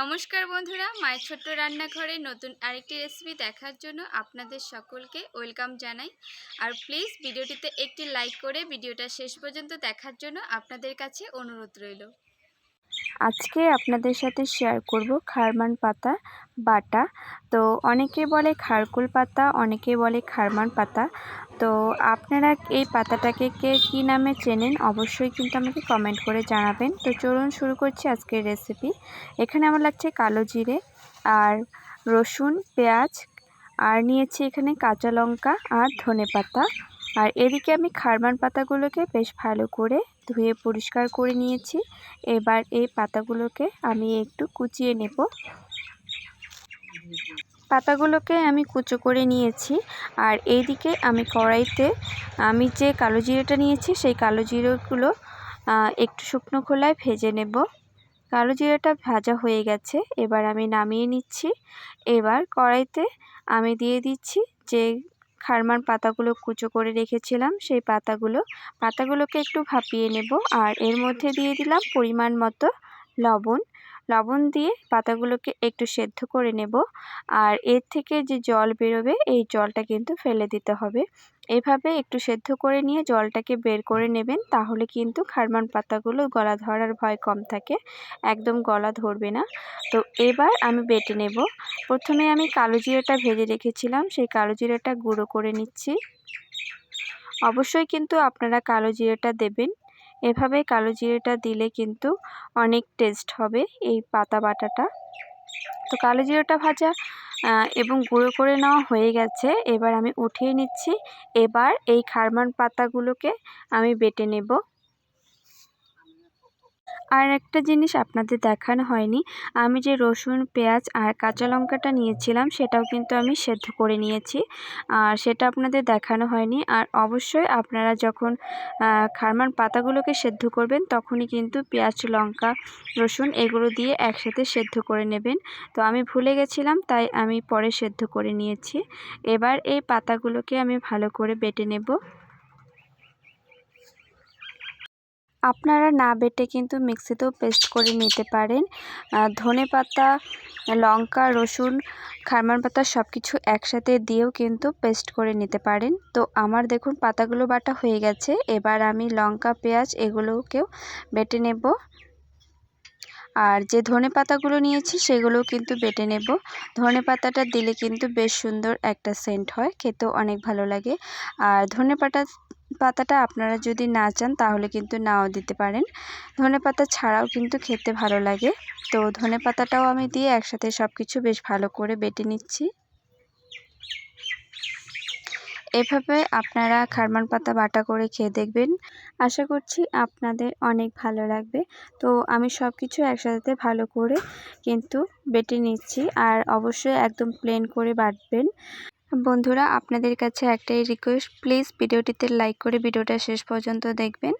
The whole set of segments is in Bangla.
নমস্কার বন্ধুরা, মায়ের ছোট্ট রান্নাঘরে নতুন আরেকটি রেসিপি দেখার জন্য আপনাদের সকলকে ওয়েলকাম জানাই। আর প্লিজ ভিডিওটিতে একটি লাইক করে ভিডিওটা শেষ পর্যন্ত দেখার জন্য আপনাদের কাছে অনুরোধ রইল। আজকে আপনাদের সাথে শেয়ার করব খারমান পাতা বাটা। তো অনেকে বলে খারকুল পাতা, অনেকে বলে খারমান পাতা। তো আপনারা এই পাতাটাকে কে কী নামে চেনেন অবশ্যই কিন্তু আমাকে কমেন্ট করে জানাবেন। তো চলুন শুরু করছি আজকের রেসিপি এখানে আমার লাগছে কালো জিরে আর রসুন, পেঁয়াজ, আর নিয়েছি এখানে কাঁচা লঙ্কা আর ধনে পাতা। আর এদিকে আমি খারমান পাতাগুলোকে বেশ ভালো করে ধুয়ে পরিষ্কার করে নিয়েছি। এবার এই পাতাগুলোকে আমি একটু কুচিয়ে নেব। পাতাগুলোকে আমি কুচো করে নিয়েছি আর এইদিকে আমি কড়াইতে আমি যে কালো জিরেটা নিয়েছি সেই কালো জিরেগুলো একটু শুকনো খোলায় ভেজে নেব। কালো জিরেটা ভাজা হয়ে গেছে, এবার আমি নামিয়ে নিচ্ছি। এবার কড়াইতে আমি দিয়ে দিচ্ছি যে খারমান পাতাগুলো কুচো করে রেখেছিলাম। সেই পাতাগুলো, পাতাগুলোকে একটু ভাপিয়ে নেব আর এর মধ্যে দিয়ে দিলাম পরিমাণ মতো লবণ। লবণ দিয়ে পাতাগুলোকে একটু সেদ্ধ করে নেব আর এর থেকে যে জল বেরোবে, এই জলটা কিন্তু ফেলে দিতে হবে। এভাবে একটু সেদ্ধ করে নিয়ে জলটাকে বের করে নেবেন, তাহলে কিন্তু খারমান পাতাগুলো গলা ধরার ভয় কম থাকে। একদম গলা ধরবে না। তো এবার আমি বেটে নেব। প্রথমে আমি কালো জিরাটা ভেজে রেখেছিলাম, সেই কালো জিরাটা গুঁড়ো করে নিচ্ছি। অবশ্যই কিন্তু আপনারা কালো জিরেটা দেবেন। এভাবে কালো জিরেটা দিলে কিন্তু অনেক টেস্ট হবে এই পাতা বাটাটা। তো কালো জিরাটা ভাজা এবং গুঁড়ো করে নেওয়া হয়ে গেছে। এবার আমি উঠিয়ে নিচ্ছি। এবার এই খারমান পাতাগুলোকে আমি বেটে নেব। আর একটা জিনিস আপনাদের দেখানো হয়নি, আমি যে রসুন, পেঁয়াজ আর কাঁচা লঙ্কাটা নিয়েছিলাম, সেটাও কিন্তু আমি সেদ্ধ করে নিয়েছি। আর সেটা আপনাদের দেখানো হয়নি। আর অবশ্যই আপনারা যখন খারমান পাতাগুলোকে সেদ্ধ করবেন, তখনই কিন্তু পেঁয়াজ, লঙ্কা, রসুন এগুলো দিয়ে একসাথে সেদ্ধ করে নেবেন। তো আমি ভুলে গেছিলাম, তাই আমি পরে সেদ্ধ করে নিয়েছি। এবার এই পাতাগুলোকে আমি ভালো করে বেটে নেব। আপনারা না বেটে কিন্তু মিক্সিতেও পেস্ট করে নিতে পারেন। ধনে পাতা, লঙ্কা, রসুন, খারমান পাতা সব কিছু একসাথে দিয়েও কিন্তু পেস্ট করে নিতে পারেন। তো আমার দেখুন পাতাগুলো বাটা হয়ে গেছে। এবার আমি লঙ্কা, পেঁয়াজ এগুলোকেও বেটে নেব। আর যে ধনে পাতাগুলো নিয়েছি সেগুলোও কিন্তু বেটে নেব। ধনে পাতাটা দিলে কিন্তু বেশ সুন্দর একটা সেন্ট হয়। খেতেও অনেক ভালো লাগে। আর ধনে পাতা পাতাটা আপনারা যদি না চান, তাহলে কিন্তু নাও দিতে পারেন। ধনে পাতা ছাড়াও কিন্তু খেতে ভালো লাগে। তো ধনে পাতাটাও আমি দিয়ে একসাথে সব কিছু বেশ ভালো করে বেটে নিচ্ছি। এভাবে আপনারা খারমান পাতা বাটা করে খেয়ে দেখবেন। আশা করছি আপনাদের অনেক ভালো লাগবে। তো আমি সব কিছু একসাথে ভালো করে কিন্তু বেটে নিচ্ছি। আর অবশ্যই একদম প্লেন করে বাটবেন। বন্ধুরা, আপনাদের কাছে একটাই রিকোয়েস্ট প্লিজ ভিডিওটিতে লাইক করে ভিডিওটা শেষ পর্যন্ত দেখবেন।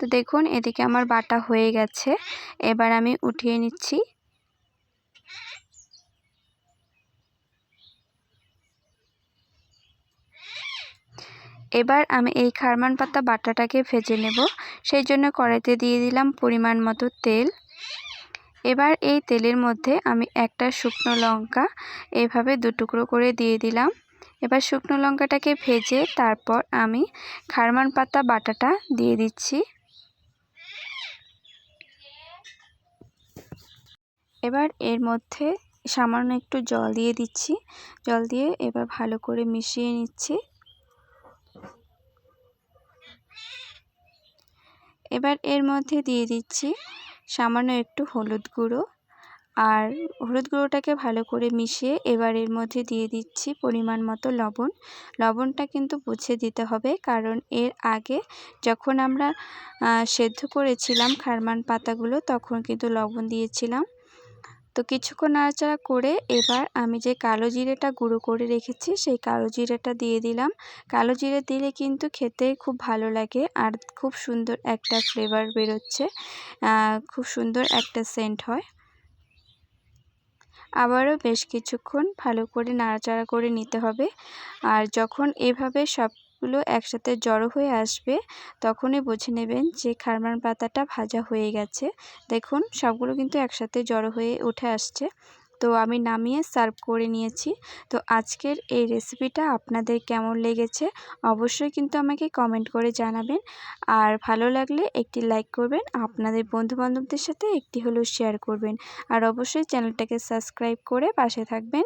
তো দেখুন, এদিকে আমার বাটা হয়ে গেছে। এবার আমি উঠিয়ে নিচ্ছি। এবার আমি এই খারমান পাতা বাটাটাকে ভেজে নেব। সেই জন্য কড়াইতে দিয়ে দিলাম পরিমাণ মতো তেল। এবার এই তেলের মধ্যে আমি একটা শুকনো লঙ্কা এভাবে দুটুকরো করে দিয়ে দিলাম। এবার শুকনো লঙ্কাটাকে ভেজে তারপর আমি খারমান পাতা বাটাটা দিয়ে দিচ্ছি। এবার এর মধ্যে সামান্য একটু জল দিয়ে দিচ্ছি। জল দিয়ে এবার ভালো করে মিশিয়ে নিচ্ছি। এবার এর মধ্যে দিয়ে দিচ্ছি সামান্য একটু হলুদ গুঁড়ো আর হলুদ গুঁড়োটাকে ভালো করে মিশিয়ে এবার এর মধ্যে দিয়ে দিচ্ছি পরিমাণ মতো লবণ। লবণটা কিন্তু বুঝে দিতে হবে কারণ এর আগে যখন আমরা সেদ্ধ করেছিলাম খারমান পাতাগুলো তখন কিন্তু লবণ দিয়েছিলাম। তো কিছুক্ষণ নাড়াচাড়া করে এবার আমি যে কালো জিরেটা গুঁড়ো করে রেখেছি, সেই কালো জিরেটা দিয়ে দিলাম। কালো জিরে দিলে কিন্তু খেতে খুব ভালো লাগে আর খুব সুন্দর একটা ফ্লেভার বেরোচ্ছে। খুব সুন্দর একটা সেন্ট হয়। আবারও বেশ কিছুক্ষণ ভালো করে নাড়াচাড়া করে নিতে হবে। আর যখন এভাবে সব সবগুলো একসাথে জড়ো হয়ে আসবে, তখনই বুঝে নেবেন যে খারমান পাতাটা ভাজা হয়ে গেছে। দেখুন, সবগুলো কিন্তু একসাথে জড়ো হয়ে উঠে আসছে। তো আমি নামিয়ে সার্ভ করে নিয়েছি। তো আজকের এই রেসিপিটা আপনাদের কেমন লেগেছে অবশ্যই কিন্তু আমাকে কমেন্ট করে জানাবেন। আর ভালো লাগলে একটি লাইক করবেন, আপনাদের বন্ধুবান্ধবদের সাথে একটি হলেও শেয়ার করবেন। আর অবশ্যই চ্যানেলটাকে সাবস্ক্রাইব করে পাশে থাকবেন।